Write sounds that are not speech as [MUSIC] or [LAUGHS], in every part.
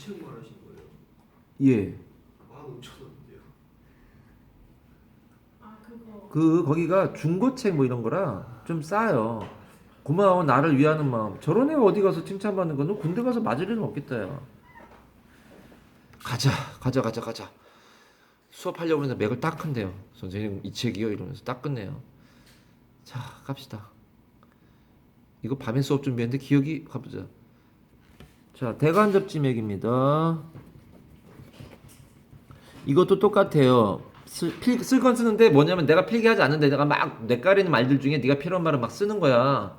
책 말하시는 거예요? 예. 15,000원인데요. 아 그거 그 거기가 중고책 뭐 이런 거라 좀 싸요. 고마워 나를 위하는 마음. 저런 애가 어디 가서 칭찬받는 거는 군대 가서 맞을 일은 없겠다 야. 가자 가자 가자 가자. 수업하려고 했는데 맥을 딱 큰대요. 선생님 이 책이요 이러면서 딱 끝내요. 자 갑시다. 이거 밤에 수업 준비했는데 기억이 가보자. 자 대관 접지 맥입니다. 이것도 똑같아요. 쓸 건 쓰는데 뭐냐면 내가 필기하지 않는데 내가 막 뇌까리는 말들 중에 네가 필요한 말을 막 쓰는 거야.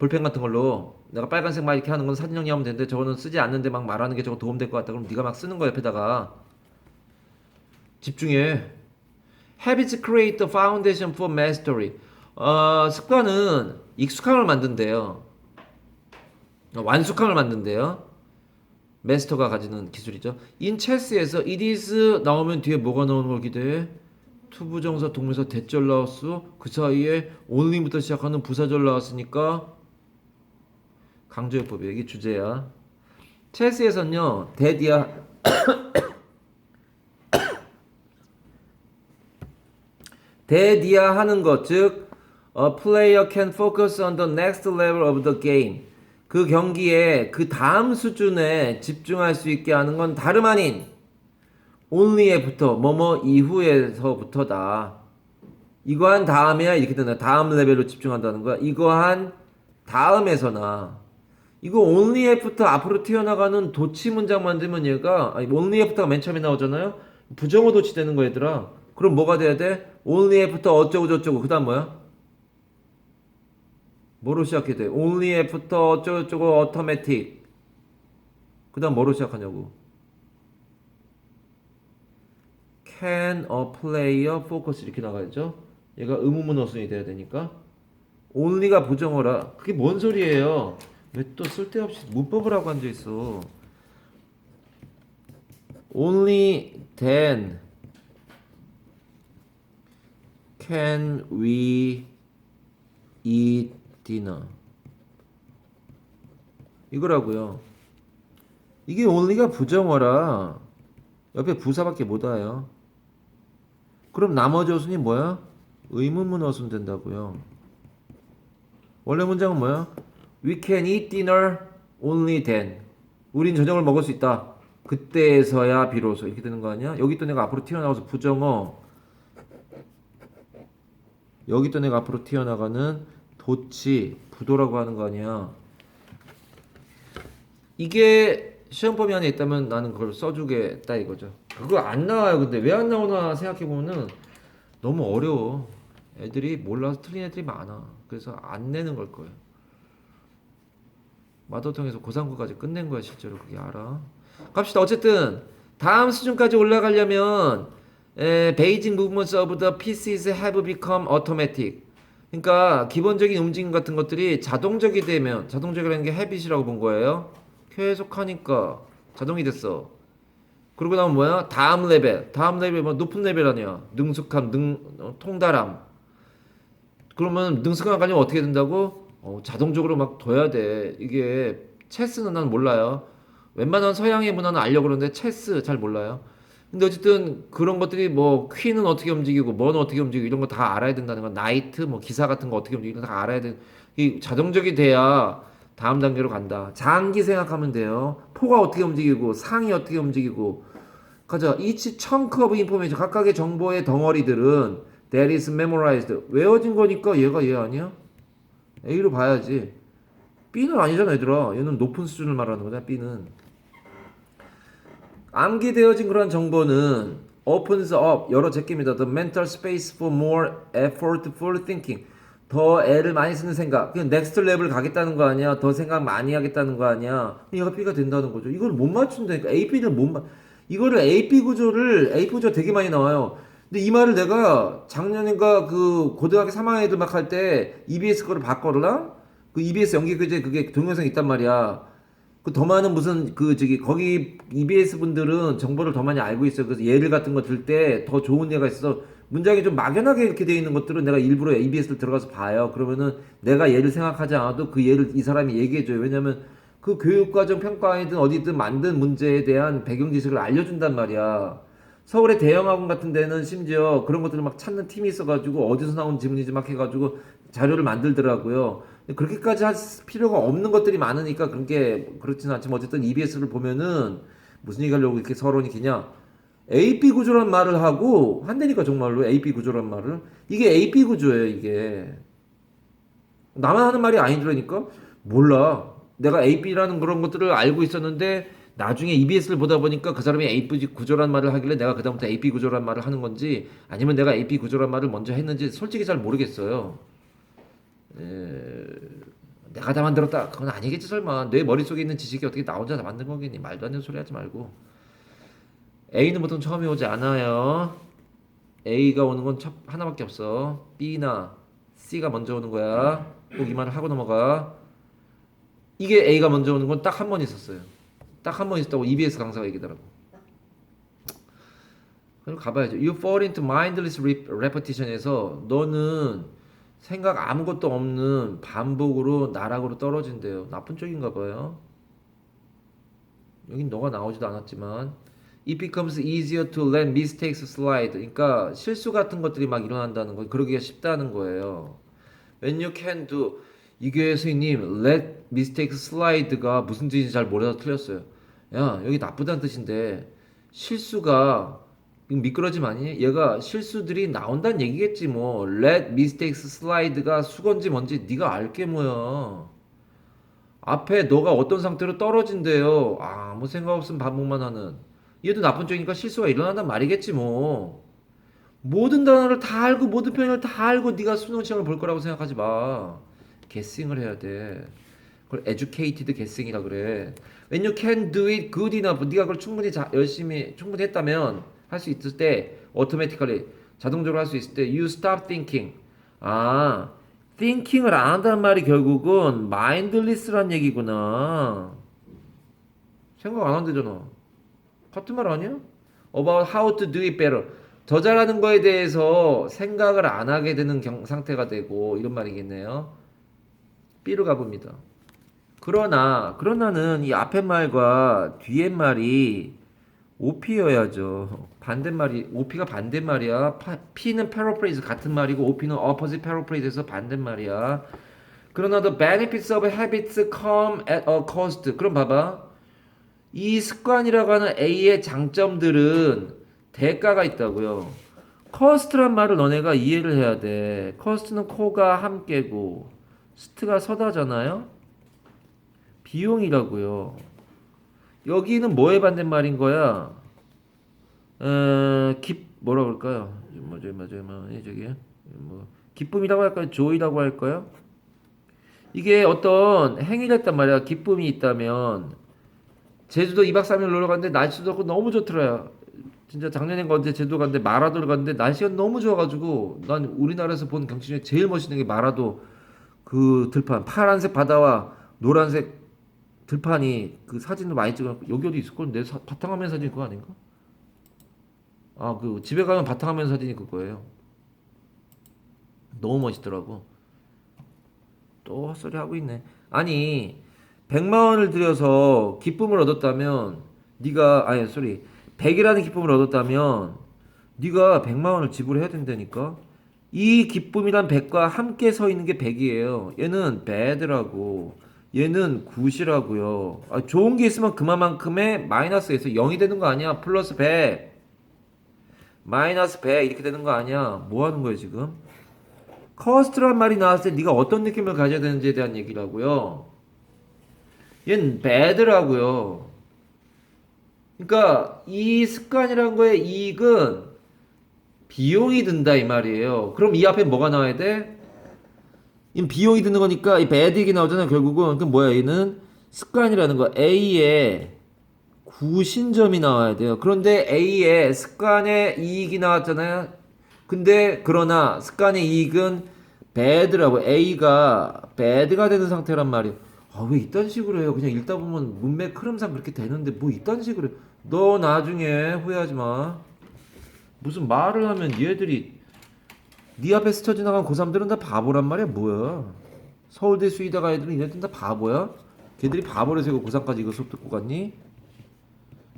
볼펜 같은 걸로 내가 빨간색 막 이렇게 하는 건 사진 정리하면 되는데 저거는 쓰지 않는데 막 말하는 게 저거 도움 될 것 같다. 그럼 네가 막 쓰는 거야 옆에다가 집중해. Habits create the foundation for mastery. 어, 습관은 익숙함을 만든대요. 어, 완숙함을 만든대요. 메스터가 가지는 기술이죠. in chess에서 it is 나오면 뒤에 뭐가 나오는 걸 기대해? 투부정사 동명사 대절 나왔어. 그 사이에 only부터 시작하는 부사절 나왔으니까 강조요법이야. 이게 주제야. 체스에서는요. 대디아 대디아 하는 것, 즉 a player can focus on the next level of the game. 그 경기에 그 다음 수준에 집중할 수 있게 하는 건 다름 아닌 only에부터 뭐뭐 이후에서부터다. 이거 한 다음에야 이렇게 된다. 다음 레벨로 집중한다는 거야. 이거 한 다음에서나 이거 only에부터 앞으로 튀어나가는 도치 문장 만들면 얘가 아니 only에부터가 맨 처음에 나오잖아요. 부정어 도치 되는 거 얘들아. 그럼 뭐가 돼야 돼? only에부터 어쩌고 저쩌고 그다음 뭐야? 뭐로 시작해야 돼? only 애프터 어쩌고저쩌고 automatic. 그 다음 뭐로 시작하냐고? Can a player focus? 이렇게 나가야죠. 얘가 의문문 어순이 돼야 되니까. Only가 부정어라. 그게 뭔 소리예요? 왜 또 쓸데없이 문법을 하고 앉아있어? Only then can we eat dinner 이거라고요. 이게 only가 부정어라 옆에 부사밖에 못 와요. 그럼 나머지 어순이 뭐야? 의문문 어순 된다고요. 원래 문장은 뭐야? We can eat dinner only then. 우린 저녁을 먹을 수 있다. 그때에서야 비로소 이렇게 되는 거 아니야? 여기 또 내가 앞으로 튀어나와서 부정어. 여기 또 내가 앞으로 튀어나가는 도치, 부도라고 하는 거 아니야. 이게 시험 범위 안에 있다면 나는 그걸 써주겠다 이거죠. 그거 안 나와요. 근데 왜 안 나오나 생각해 보면은 너무 어려워. 애들이 몰라서 틀린 애들이 많아. 그래서 안 내는 걸 거예요. 마더통에서 고3구까지 끝낸 거야 실제로 그게 알아. 갑시다. 어쨌든 다음 수준까지 올라가려면 에, 베이징 무브먼트 오브 더 pieces have become automatic. 그러니까 기본적인 움직임 같은 것들이 자동적이 되면 자동적이라는 게 habit이라고 본 거예요. 계속 하니까 자동이 됐어. 그러고 나면 뭐야? 다음 레벨. 다음 레벨 뭐 높은 레벨 아니야. 능숙함, 능 어, 통달함. 그러면 능숙함 가지면 어떻게 된다고? 어, 자동적으로 막 둬야 돼. 이게 체스는 난 몰라요. 웬만한 서양의 문화는 알려고 그러는데 체스 잘 몰라요. 근데 어쨌든 그런 것들이 뭐 퀸은 어떻게 움직이고 뭐는 어떻게 움직이고 이런 거 다 알아야 된다는 건 나이트 뭐 기사 같은 거 어떻게 움직이고 다 알아야 돼. 이 자동적이 돼야 다음 단계로 간다. 장기 생각하면 돼요. 포가 어떻게 움직이고 상이 어떻게 움직이고 가자. each chunk of information 각각의 정보의 덩어리들은 that is memorized 외워진 거니까 얘가 얘 아니야? A로 봐야지. B는 아니잖아 얘들아. 얘는 높은 수준을 말하는 거잖아 B는. 암기되어진 그런 정보는 opens up 여러 제끼입니다. The mental space for more effortful thinking. 더 애를 많이 쓰는 생각. 그냥 넥스트 레벨 가겠다는 거 아니야? 더 생각 많이 하겠다는 거 아니야? 얘가 B가 된다는 거죠. 이걸 못 맞춘다니까. A, B는 못 맞. 이거를 A, B 구조를 A 구조 되게 많이 나와요. 근데 이 말을 내가 작년인가 그 고등학교 3학년 애들 막 할 때 EBS 거를 봤거라? 그 EBS 연기 교재 그게 동영상 있단 말이야. 그 더 많은 무슨 그 저기 거기 EBS 분들은 정보를 더 많이 알고 있어요. 그래서 예를 같은 거 들 때 더 좋은 예가 있어. 문장이 좀 막연하게 이렇게 돼 있는 것들은 내가 일부러 EBS를 들어가서 봐요. 그러면은 내가 예를 생각하지 않아도 그 예를 이 사람이 얘기해 줘요. 왜냐면 그 교육과정 평가이든 어디든 만든 문제에 대한 배경 지식을 알려준단 말이야. 서울의 대형 학원 같은 데는 심지어 그런 것들을 막 찾는 팀이 있어가지고 어디서 나온 지문인지 막 해가지고 자료를 만들더라고요. 그렇게까지 할 필요가 없는 것들이 많으니까 그런 게 그렇지는 않지만 어쨌든 EBS를 보면은 무슨 얘기 하려고 이렇게 서론이 기냐. AP 구조란 말을 하고 한다니까 정말로 AP 구조란 말을. 이게 AP 구조예요 이게. 나만 하는 말이 아니더라니까? 몰라. 내가 AP라는 그런 것들을 알고 있었는데 나중에 EBS를 보다 보니까 그 사람이 AP 구조란 말을 하길래 내가 그다음부터 AP 구조란 말을 하는 건지 아니면 내가 AP 구조란 말을 먼저 했는지 솔직히 잘 모르겠어요. 에... 내가 다 만들었다 그건 아니겠지 설마 내 머릿속에 있는 지식이 어떻게 나 혼자 다 만든 거겠니 말도 안 되는 소리 하지 말고 A는 보통 처음에 오지 않아요. A가 오는 건 첫, 하나밖에 없어. B나 C가 먼저 오는 거야. 말을 하고 넘어가. 이게 A가 먼저 오는 건 딱 한 번 있었어요. 딱 한 번 있었다고 EBS 강사가 얘기더라고. 그럼 가봐야죠. You fall into mindless re- repetition에서 너는 생각 아무것도 없는 반복으로 나락으로 떨어진대요. 나쁜 쪽인가 봐요. 여긴 너가 나오지도 않았지만 It becomes easier to let mistakes slide. 그러니까 실수 같은 것들이 막 일어난다는 거, 그러기가 쉽다는 거예요. When you can do 이게 스님 let mistakes slide가 무슨 뜻인지 잘 몰라서 틀렸어요. 야 여기 나쁘다는 뜻인데 실수가 미끄러짐 아니니? 얘가 실수들이 나온다는 얘기겠지 뭐. let mistakes slide가 수건지 뭔지 네가 알게 뭐야. 앞에 너가 어떤 상태로 떨어진대요. 아무 생각 없으면 반복만 하는. 얘도 나쁜 쪽이니까 실수가 일어난단 말이겠지 뭐. 모든 단어를 다 알고 모든 표현을 다 알고 네가 수능 시험을 볼 거라고 생각하지 마. guessing을 해야 돼. 그걸 educated guessing이라 그래. When you can do it good enough, 네가 그걸 충분히 자, 열심히 충분히 했다면 할 수 있을 때 automatically 자동적으로 할 수 있을 때 you stop thinking. 아, thinking을 안 한다는 말이 결국은 mindless란 얘기구나. 생각 안 한대잖아. 같은 말 아니야? About how to do it better. 더 잘하는 거에 대해서 생각을 안 하게 되는 경- 상태가 되고 이런 말이겠네요. B로 가봅니다. 그러나 그러나는 이 앞에 말과 뒤에 말이 OP여야죠. 반대말이 OP가 반대말이야. 파- P는 paraphrase 같은 말이고 OP는 opposite paraphrase에서 반대말이야. 그러나 the benefits of habits come at a cost. 그럼 봐봐. 이 습관이라고 하는 A의 장점들은 대가가 있다고요. 커스트란 말을 너네가 이해를 해야 돼. 커스트는 코가 함께고 스트가 서다잖아요. 비용이라고요. 여기는 뭐에 반대말인 거야? 어, 기 뭐라 그럴까요? 뭐죠, 뭐죠, 뭐 저기 뭐 기쁨이라고 할까요? 조이라고 할까요? 이게 어떤 행위를 했단 말이야. 기쁨이 있다면 제주도 2박 3일 놀러 갔는데 날씨도 좋고 너무 좋더라. 진짜 작년에 갔는데 제주도 갔는데 마라도를 갔는데 날씨가 너무 좋아가지고 난 우리나라에서 본 경치 중에 제일 멋있는 게 마라도 그 들판 파란색 바다와 노란색 들판이 그 사진을 많이 찍어놓고 여기 어디 있을 사- 바탕화면 사진 그거 아닌가? 아 그 집에 가면 바탕화면 사진이 그거예요. 너무 멋있더라고. 또 헛소리 하고 있네. 아니 100만 원을 들여서 기쁨을 얻었다면 네가 아니 소리 100이라는 기쁨을 얻었다면 네가 100만 원을 지불해야 된다니까. 이 기쁨이란 100과 함께 서 있는 게 100이에요. 얘는 bad라고. 얘는 굿이라고요. 아, 좋은 게 있으면 그만큼의 마이너스에서 0이 되는 거 아니야. 플러스 100. 마이너스 100 이렇게 되는 거 아니야. 뭐 하는 거야, 지금? 커스트란 말이 나왔을 때 네가 어떤 느낌을 가져야 되는지에 대한 얘기라고요. 얘는 bad라고요. 그러니까 이 습관이라는 거의 이익은 비용이 든다 이 말이에요. 그럼 이 앞에 뭐가 나와야 돼? 이 비용이 드는 거니까 이 bad 이익이 나오잖아요. 결국은 그 뭐야 얘는 습관이라는 거 A의 구신점이 나와야 돼요. 그런데 A의 습관의 이익이 나왔잖아요. 근데 그러나 습관의 이익은 bad라고 A가 bad가 되는 상태란 말이에요. 아 왜 이딴 식으로 해요? 그냥 읽다 보면 문맥 흐름상 그렇게 되는데 뭐 이딴 식으로 해? 너 나중에 후회하지 마. 무슨 말을 하면 얘들이 네 앞에 스쳐 지나간 고3들은 다 바보란 말이야 뭐야? 서울대 수의대 가이들은 얘네들은 다 바보야? 걔들이 바보라서 이거 고3까지 이거 수업 듣고 갔니?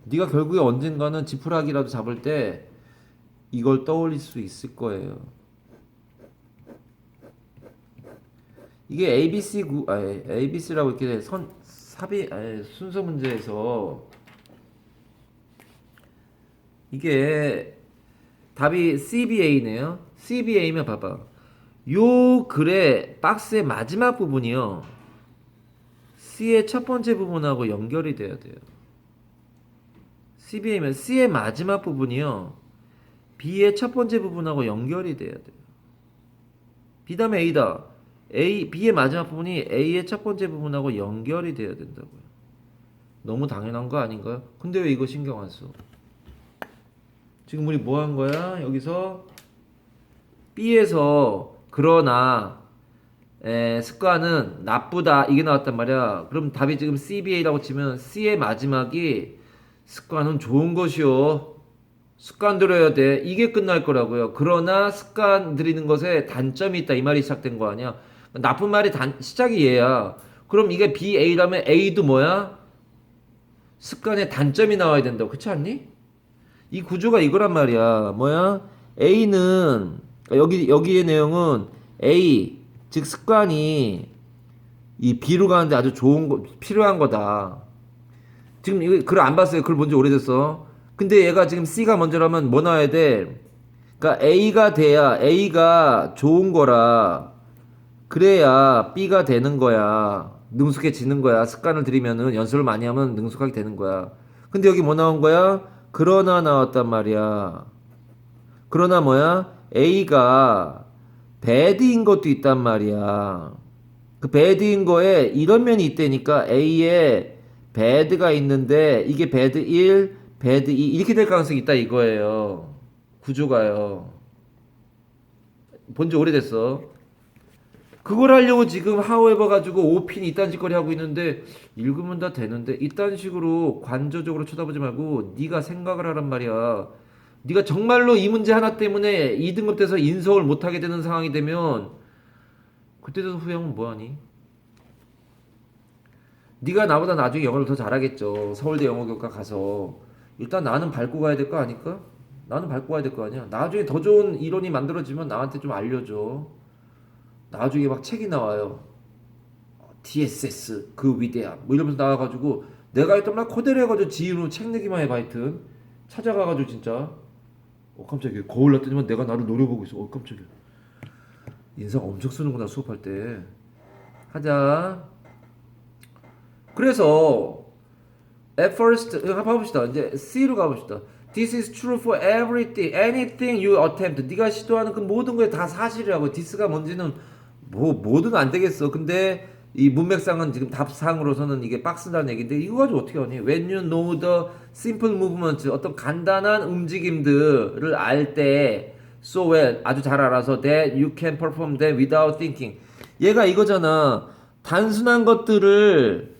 네가 결국에 언젠가는 지푸라기라도 잡을 때 이걸 떠올릴 수 있을 거예요. 이게 ABC 구 아, ABC라고 이렇게 선 삽이 아니, 순서 문제에서 이게 답이 CBA네요. CBA면 봐봐. 요 글의 박스의 마지막 부분이요. C의 첫 번째 부분하고 연결이 돼야 돼요. CBA면 C의 마지막 부분이요. B의 첫 번째 부분하고 연결이 돼야 돼요. B 다음에 A다. A, B의 마지막 부분이 A의 첫 번째 부분하고 연결이 돼야 된다고요. 너무 당연한 거 아닌가요? 근데 왜 이거 신경 안 써? 지금 우리 뭐 한 거야? 여기서 B에서 그러나 에, 습관은 나쁘다 이게 나왔단 말이야. 그럼 답이 지금 CBA라고 치면 C의 마지막이 습관은 좋은 것이요. 습관 들여야 돼. 이게 끝날 거라고요. 그러나 습관 들이는 것에 단점이 있다. 이 말이 시작된 거 아니야. 나쁜 말이 단, 시작이 얘야. 그럼 이게 BA라면 A도 뭐야? 습관에 단점이 나와야 된다고. 그렇지 않니? 이 구조가 이거란 말이야. 뭐야? A는 그러니까 여기 여기의 내용은 A 즉 습관이 이 B로 가는데 아주 좋은 거 필요한 거다. 지금 이거 글 안 봤어요. 글 본 지 오래됐어. 근데 얘가 지금 C가 먼저라면 뭐 나와야 돼? 그러니까 A가 돼야 A가 좋은 거라. 그래야 B가 되는 거야. 능숙해지는 거야. 습관을 들이면은 연습을 많이 하면 능숙하게 되는 거야. 근데 여기 뭐 나온 거야? 그러나 나왔단 말이야. 그러나 뭐야? A가 배드인 것도 있단 말이야. 그 배드인 거에 이런 면이 있다니까 A에 배드가 있는데 이게 배드 1, 배드 2 이렇게 될 가능성이 있다 이거예요. 구조가요. 본 지 오래됐어. 그걸 하려고 지금 하우에버 가지고 오핀 이딴 짓거리 하고 있는데 읽으면 다 되는데 이딴 식으로 관조적으로 쳐다보지 말고 네가 생각을 하란 말이야. 네가 정말로 이 문제 하나 때문에 2등급 돼서 인서울 못 하게 되는 상황이 되면 그때 돼서 후회하면 뭐하니? 네가 나보다 나중에 영어를 더 잘하겠죠. 서울대 영어교과 가서 일단 나는 밟고 가야 될 거 아닐까? 나는 밟고 가야 될 거 아니야. 나중에 더 좋은 이론이 만들어지면 나한테 좀 알려줘. 나중에 막 책이 나와요. TSS 그 위대함 뭐 이러면서 나와가지고 내가 했던 말 그대로 해가지고 지인으로 책 내기만 해봐 하여튼 찾아가가지고 진짜 어 깜짝이야 거울 났더니만 내가 나를 노려보고 있어 어 깜짝이야 인상 엄청 쓰는구나 수업할 때 하자 그래서 at first 가봅시다 이제 C로 가봅시다 This is true for everything, anything you attempt. 네가 시도하는 그 모든 거에 다 사실이라고. this가 뭔지는 뭐 뭐든 안 되겠어. 근데 이 문맥상은 지금 답상으로서는 이게 박스다는 얘기인데 이거 가지고 어떻게 하니? When you know the simple movements, 어떤 간단한 움직임들을 알 때 so well 아주 잘 알아서 that you can perform them without thinking. 얘가 이거잖아. 단순한 것들을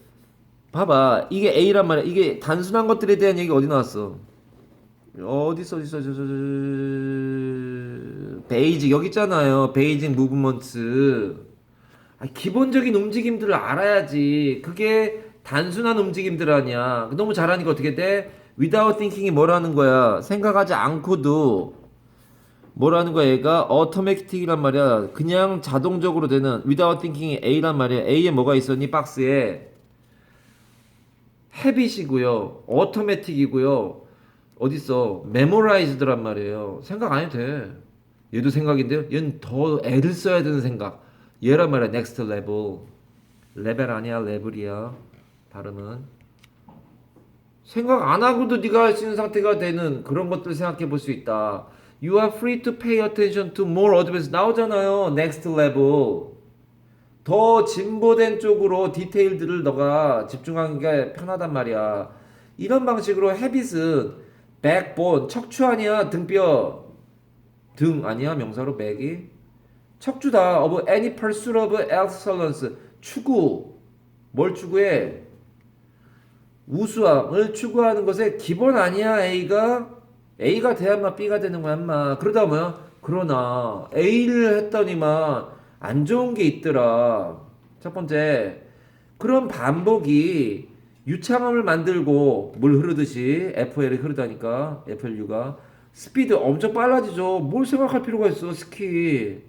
봐봐. 이게 A란 말이야. 이게 단순한 것들에 대한 얘기 어디 나왔어? 어디 있어 어디 있어 저, 저, 저, 저, 베이직. 여기 있잖아요. 베이직 무브먼트 아, 기본적인 움직임들을 알아야지. 그게 단순한 움직임들 아니야. 너무 잘하니까 어떻게 돼? without thinking이 뭐라는 거야? 생각하지 않고도. 뭐라는 거야 얘가? automatic이란 말이야. 그냥 자동적으로 되는. Without thinking이 A란 말이야. A에 뭐가 있었니? 박스에 habit이고요 automatic이고요. 어딨어? 메모라이즈드란 말이에요. 생각 안 해도 돼. 얘도 생각인데요. 얘는 더 애를 써야 되는 생각. 얘란 말이야 next level. 레벨 아니야 레벨이야. 발음은. 생각 안 하고도 네가 할 수 있는 상태가 되는 그런 것들 생각해 볼 수 있다. You are free to pay attention to more. advanced 나오잖아요. next level 더 진보된 쪽으로 디테일들을 너가 집중하는 게 편하단 말이야. 이런 방식으로 헤빗은 백본 척추 아니야? 등뼈. 등 아니야? 명사로 백이? 척추다 of any pursuit of excellence. 추구. 뭘 추구해? 우수함을 추구하는 것의 기본 아니야 A가? A가 돼야만 B가 되는 거야 인마. 그러다 뭐야 그러나. A를 했더니만 안 좋은 게 있더라. 첫 번째 그런 반복이 유창함을 만들고 물 흐르듯이 FL이 흐르다니까 FLU가. 스피드 엄청 빨라지죠. 뭘 생각할 필요가 있어 스키.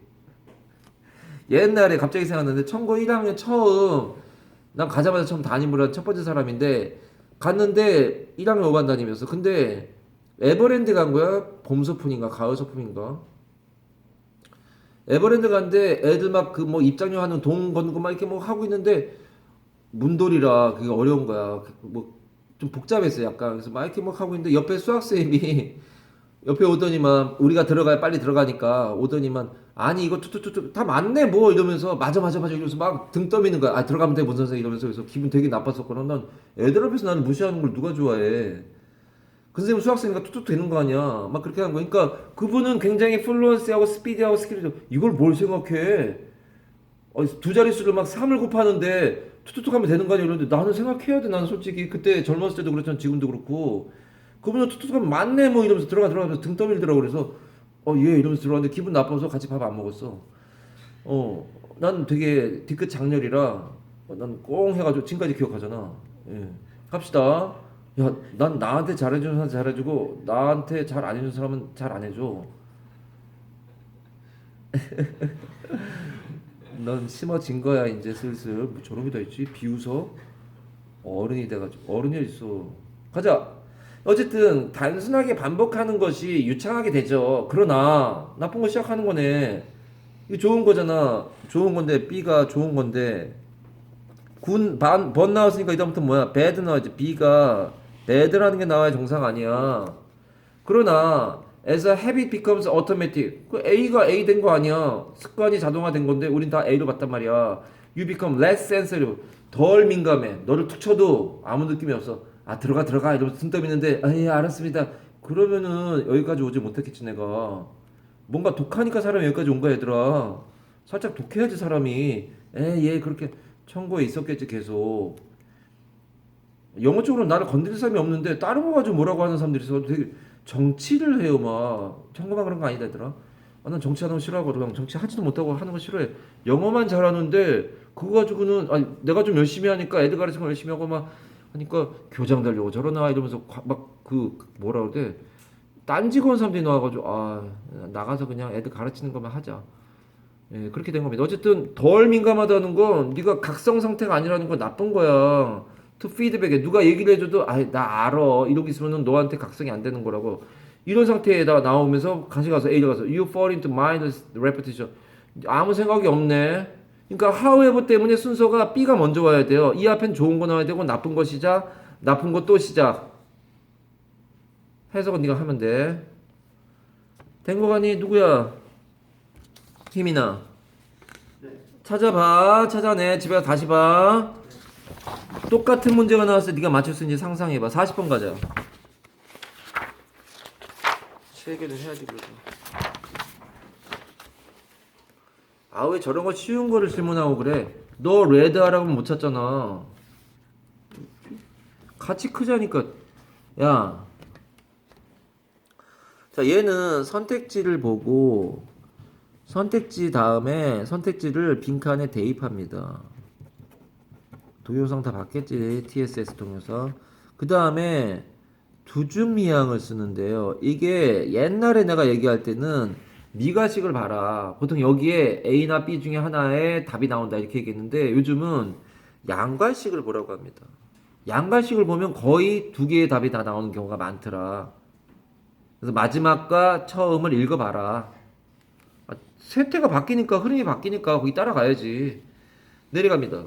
옛날에 갑자기 생각났는데 청고 1학년 처음 난 가자마자 처음 담임을 한 첫 번째 사람인데 갔는데 1학년 5반 다니면서 근데 에버랜드 간 거야? 봄 소풍인가? 가을 소풍인가 에버랜드 갔는데 애들 막 그 뭐 입장료 하는 돈거막 이렇게 뭐 하고 있는데 문돌이라 그게 어려운 거야. 뭐 좀 복잡했어 약간. 그래서 막 이렇게 막 하고 있는데 옆에 수학생이 [LAUGHS] 옆에 오더니만 우리가 들어가야 빨리 들어가니까 오더니만 아니 이거 투투투투 다 맞네 뭐 이러면서 맞아 맞아 맞아 이러면서 막 등 떠미는 거야. 아 들어가면 돼 문 선생 이러면서. 그래서 기분 되게 나빴었거든 난 애들 앞에서 나는 무시하는 걸 누가 좋아해 그 선생님 수학생이니까 툭툭 되는 거 아니야. 막 그렇게 하는 거 그러니까 그분은 굉장히 플루언스하고 스피디하고 스킬이 이걸 뭘 생각해? 어, 두 자릿수를 막 3을 곱하는데 툭툭툭 하면 되는 거 아니야? 이러는데 나는 생각해야 돼 나는 솔직히. 그때 젊었을 때도 그렇잖아 지금도 그렇고. 그분은 툭툭 하면 맞네 뭐 이러면서 들어가 들어가면서 등 떠밀더라고 그래서. 어 예 이러면서 들어갔는데 기분 나빠서 같이 밥 안 먹었어. 어난 되게 뒤끝 장렬이라 어, 난꽁 해가지고 지금까지 기억하잖아. 예 갑시다 야 난 나한테 잘해주는 사람 잘해주고 나한테 잘 안 해주는 사람은 잘 안 해줘. [LAUGHS] 넌 심어진 거야 이제 슬슬. 뭐게다 있지? 비웃어? 어른이 돼가지고. 어른이 있어? 가자. 어쨌든 단순하게 반복하는 것이 유창하게 되죠. 그러나 나쁜 거 시작하는 거네. 이거 좋은 거잖아. 좋은 건데 B가 좋은 건데. 군 번 나왔으니까 이다음부터 뭐야? Bad 나와야지 B가 bad라는 게 나와야 정상 아니야. 그러나 as a habit becomes automatic. 그 A가 A 된 거 아니야. 습관이 자동화된 건데 우린 다 A로 봤단 말이야. You become less sensitive. 덜 민감해. 너를 툭 쳐도 아무 느낌이 없어. 아 들어가 들어가. 이러면서 등 떠미는데 아예 알았습니다. 그러면은 여기까지 오지 못했겠지 내가. 뭔가 독하니까 사람이 여기까지 온 거야 얘들아. 살짝 독해야지 사람이. 에얘 그렇게 청구에 있었겠지 계속 영어 쪽으로 나를 건드릴 사람이 없는데 다른 거 가지고 뭐라고 하는 사람들이 있어 되게 정치를 해요 막. 청구만 그런 거 아니다 얘들아. 아, 난 정치하는 거 싫어하거든 정치 하지도 못하고 하는 거 싫어해. 영어만 잘하는데 그거 가지고는 아니 내가 좀 열심히 하니까 애들 가르치는 거 열심히 하고 막 하니까 교장 달려고 저러나 이러면서 막 그 뭐라 그래. 딴지고 온 사람들이 나와가지고 아 나가서 그냥 애들 가르치는 것만 하자. 예, 그렇게 된 겁니다. 어쨌든 덜 민감하다는 건 네가 각성 상태가 아니라는 건 나쁜 거야. 투 피드백에 누가 얘기를 해줘도 아나 알아 이러고 있으면은 너한테 각성이 안 되는 거라고 이런 상태에다 나오면서 같이 가서 A를 가서 you fall into mindless repetition 아무 생각이 없네. 그러니까 however 때문에 순서가 B가 먼저 와야 돼요. 이 앞엔 좋은 거 나와야 되고 나쁜 거 시작, 나쁜 거 또 시작. 해석은 네가 하면 돼. 된거 가니 누구야? 희민아. 네. 찾아봐, 찾아내. 집에 가서 다시 봐. 똑같은 문제가 나왔을 때 네가 맞출 수 있는지 상상해봐. 40번 가자. 세 개를 해야지 그래도. 아왜 저런 거 쉬운 거를 질문하고 그래? 너 레드 하라고 못 찾잖아. 같이 크자니까. 야. 자 얘는 선택지를 보고 선택지 다음에 선택지를 빈칸에 대입합니다. 동영상 다 봤겠지 TSS 동영상. 그 다음에 두중미항을 쓰는데요. 이게 옛날에 내가 얘기할 때는 미가식을 봐라. 보통 여기에 A나 B 중에 하나에 답이 나온다 이렇게 얘기했는데 요즘은 양괄식을 보라고 합니다. 양괄식을 보면 거의 두 개의 답이 다 나오는 경우가 많더라. 그래서 마지막과 처음을 읽어봐라. 아, 세태가 바뀌니까 흐름이 바뀌니까 거기 따라가야지. 내려갑니다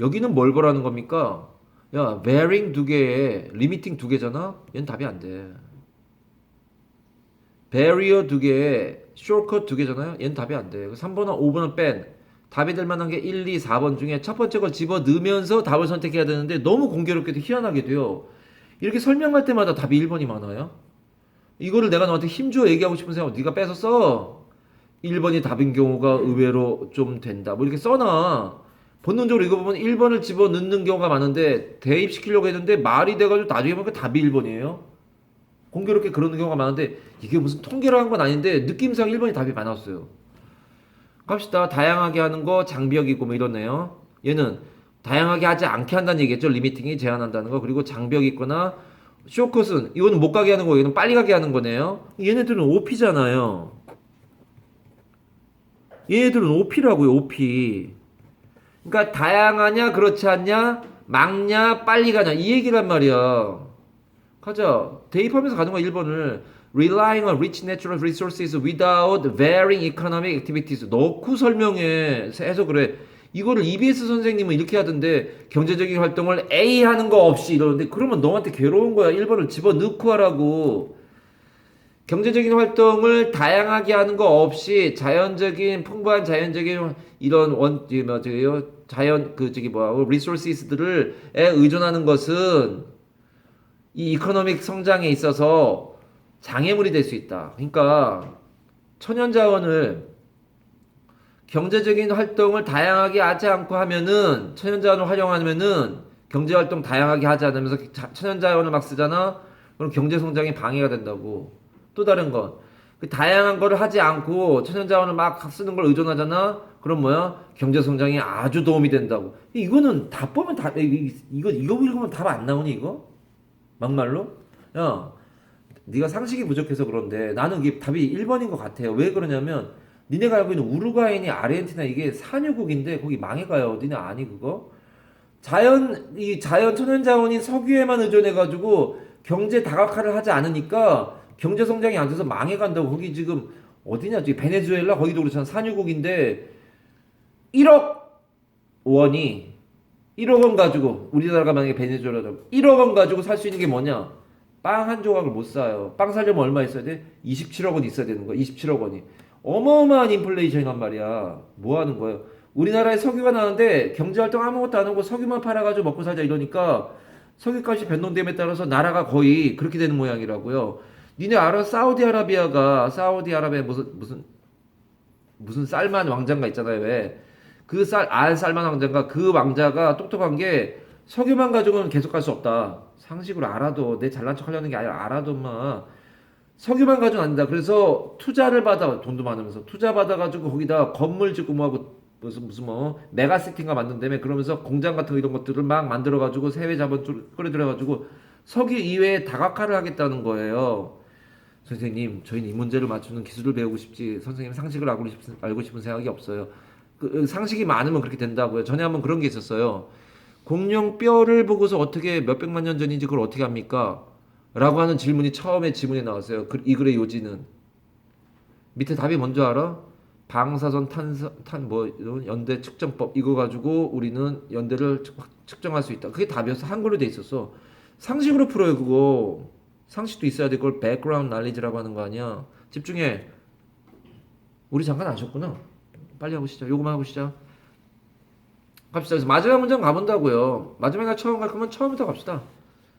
여기는 뭘 보라는 겁니까? 야, bearing 두 개에 limiting 두 개잖아? 얘는 답이 안 돼. barrier 두 개에 shortcut 두 개잖아요? 얘는 답이 안 돼. 3번은 5번은 뺀. 답이 될 만한 게 1, 2, 4번 중에 첫 번째 걸 집어 넣으면서 답을 선택해야 되는데 너무 공교롭게도 희한하게 돼요. 이렇게 설명할 때마다 답이 1번이 많아요. 이거를 내가 너한테 힘주어 얘기하고 싶은 생각 네가 써. 1번이 답인 경우가 의외로 좀 된다. 뭐 이렇게 써놔. 본능적으로 읽어보면 1번을 집어 넣는 경우가 많은데 대입시키려고 했는데 말이 돼가지고 나중에 보니까 답이 1번이에요. 공교롭게 그러는 경우가 많은데 이게 무슨 통계로 한건 아닌데 느낌상 1번이 답이 많았어요. 갑시다. 다양하게 하는 거 장벽이고 뭐 이러네요. 얘는 다양하게 하지 않게 한다는 얘기겠죠. 리미팅이 제한한다는 거. 그리고 장벽이 있거나 쇼컷은 이거는 못 가게 하는 거고 얘는 빨리 가게 하는 거네요. 얘네들은 OP잖아요. 얘네들은 OP라고요. OP. 그러니까 다양하냐 그렇지 않냐 막냐 빨리 가냐 이 얘기란 말이야. 가자. 대입하면서 가는 거야 1번을. Relying on rich natural resources without varying economic activities. 넣고 설명해. 해서 그래. 이거를 EBS 선생님은 이렇게 하던데 경제적인 활동을 A 하는 거 없이 이러는데 그러면 너한테 괴로운 거야. 1번을 집어 넣고 하라고. 경제적인 활동을 다양하게 하는 거 없이 자연적인 풍부한 자연적인 이런 원뭐 저기요 자연 그 저기 뭐야 리소스들을 에 의존하는 것은 이 이코노믹 성장에 있어서 장애물이 될 수 있다. 그러니까 천연 자원을 경제적인 활동을 다양하게 하지 않고 하면은 천연 자원을 활용하면은 경제 활동 다양하게 하지 않으면서 자- 천연 자원을 막 쓰잖아. 그럼 경제 성장에 방해가 된다고. 또 다른 건, 그 다양한 거를 하지 않고 천연자원을 막 쓰는 걸 의존하잖아? 그럼 뭐야? 경제 성장에 아주 도움이 된다고. 이거는 답 보면 답, 이- 이거, 이거 읽으면 답 안 나오니, 이거? 막말로? 야, 네가 상식이 부족해서 그런데 나는 이게 답이 1번인 것 같아요. 왜 그러냐면, 니네가 알고 있는 우루과이니 아르헨티나 이게 산유국인데 거기 망해가요. 니네 아니 그거? 자연 이 자연 천연 자원인 석유에만 의존해 가지고 경제 다각화를 하지 않으니까 경제 성장이 안 돼서 망해 간다고 거기 지금 어디냐? 지금 베네수엘라? 거기도 그렇잖아 산유국인데 1억 원이 1억 원 가지고 우리나라가 만약에 베네수엘라죠 1억 원 가지고 살 수 있는 게 뭐냐? 빵 한 조각을 못 사요. 빵 사려면 얼마 있어야 돼? 27억 원 있어야 되는 거야. 27억 원이. 어마어마한 인플레이션이란 말이야. 뭐 하는 거예요 우리나라에 석유가 나는데 경제활동 아무것도 안 하고 석유만 팔아가지고 먹고 살자 이러니까 석유값이 변동됨에 따라서 나라가 거의 그렇게 되는 모양이라고요. 니네 알아? 사우디아라비아가 사우디아라비아 무슨 무슨 무슨 쌀만 왕자가 있잖아요. 왜? 그 쌀 알 쌀만 왕자가 그 왕자가 똑똑한 게 석유만 가지고는 계속 갈 수 없다. 상식으로 알아도 내 잘난 척 하려는 게 아니라 알아도 마 석유만 가지고는 안 된다. 그래서 투자를 받아 돈도 많으면서 투자 받아 가지고 거기다 건물 짓고 뭐 하고 무슨 무슨 뭐 메가 시티인가 만든다며 그러면서 공장 같은 거 이런 것들을 막 만들어 가지고 세외 자본을 끌어들여 가지고 석유 이외에 다각화를 하겠다는 거예요. 선생님, 저희는 이 문제를 맞추는 기술을 배우고 싶지 선생님 상식을 알고 싶은, 알고 싶은 생각이 없어요. 그, 상식이 많으면 그렇게 된다고요. 전에 한번 그런 게 있었어요. 공룡 뼈를 보고서 어떻게 몇백만 년 전인지 그걸 어떻게 합니까? 라고 하는 질문이 처음에 지문에 나왔어요. 그- 이 글의 요지는. 밑에 답이 뭔지 알아? 방사선 탄사 탄뭐 연대 측정법 이거 가지고 우리는 연대를 측- 측정할 수 있다. 그게 답이어서 한글로 돼 있었어. 상식으로 풀어요 그거. 상식도 있어야 돼. 그걸 background knowledge라고 하는 거 아니야. 집중해. 우리 잠깐 아셨구나. 빨리 하보시죠. 요거만 하보시죠. 갑시다. 그래서 마지막 문장 가본다고요. 마지막에 처음 갈 거면 처음부터 갑시다.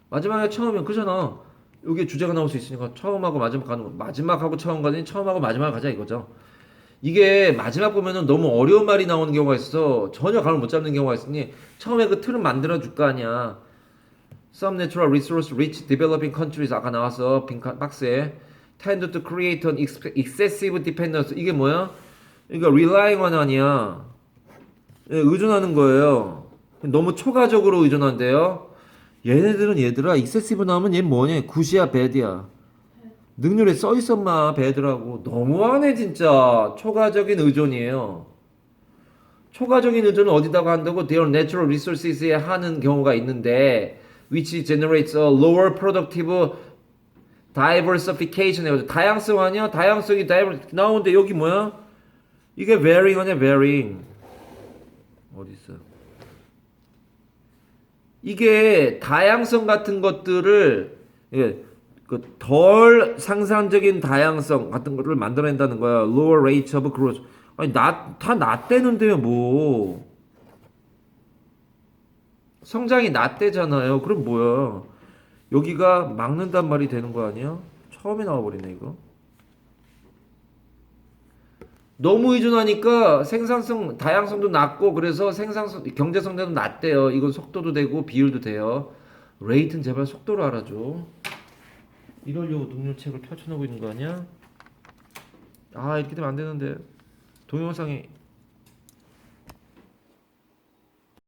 마지막에 처음이면 그잖아. 여기 주제가 나올 수 있으니까 처음하고 마지막 가는 거. 마지막하고 처음 가니 처음하고 마지막 가자 이거죠. 이게 마지막 보면은 너무 어려운 말이 나오는 경우가 있어. 전혀 감을 못 잡는 경우가 있으니 처음에 그 틀은 만들어 줄 거 아니야. Some natural resource rich developing countries 아까 나왔어 빈칸 박스에 tend to create an ex- excessive dependence 이게 뭐야? 그러니까 relying on 아니야. 예, 의존하는 거예요. 너무 초과적으로 의존한대요. 얘네들은 얘들아 excessive 나오면 얘 뭐냐? 굿이야 bad이야. 능률에 써 있었마 배들하고 너무하네 진짜 초과적인 의존이에요. 초과적인 의존을 어디다가 한다고 their natural resources에 하는 경우가 있는데 which generates a lower productive diversification 해가지고 다양성 아니야? 다양성이 다이버 나오는데 여기 뭐야? 이게 varying 아니야 varying 어디 있어? 이게 다양성 같은 것들을 예, 그덜 상상적인 다양성 같은 거를 만들어낸다는 거야. Lower rate of growth. 아니 나다 낮대는데요, 뭐. 성장이 낮대잖아요. 그럼 뭐야? 여기가 막는단 말이 되는 거 아니야? 처음에 나와버리네 이거. 너무 의존하니까 생산성, 다양성도 낮고 그래서 생산성, 경제 성장도 낮대요. 이건 속도도 되고 비율도 돼요. 레이트는 제발 속도로 알아줘. 이러려고 능률책을 펼쳐놓고 있는 거 아니야? 아 이렇게 되면 안 되는데 동영상에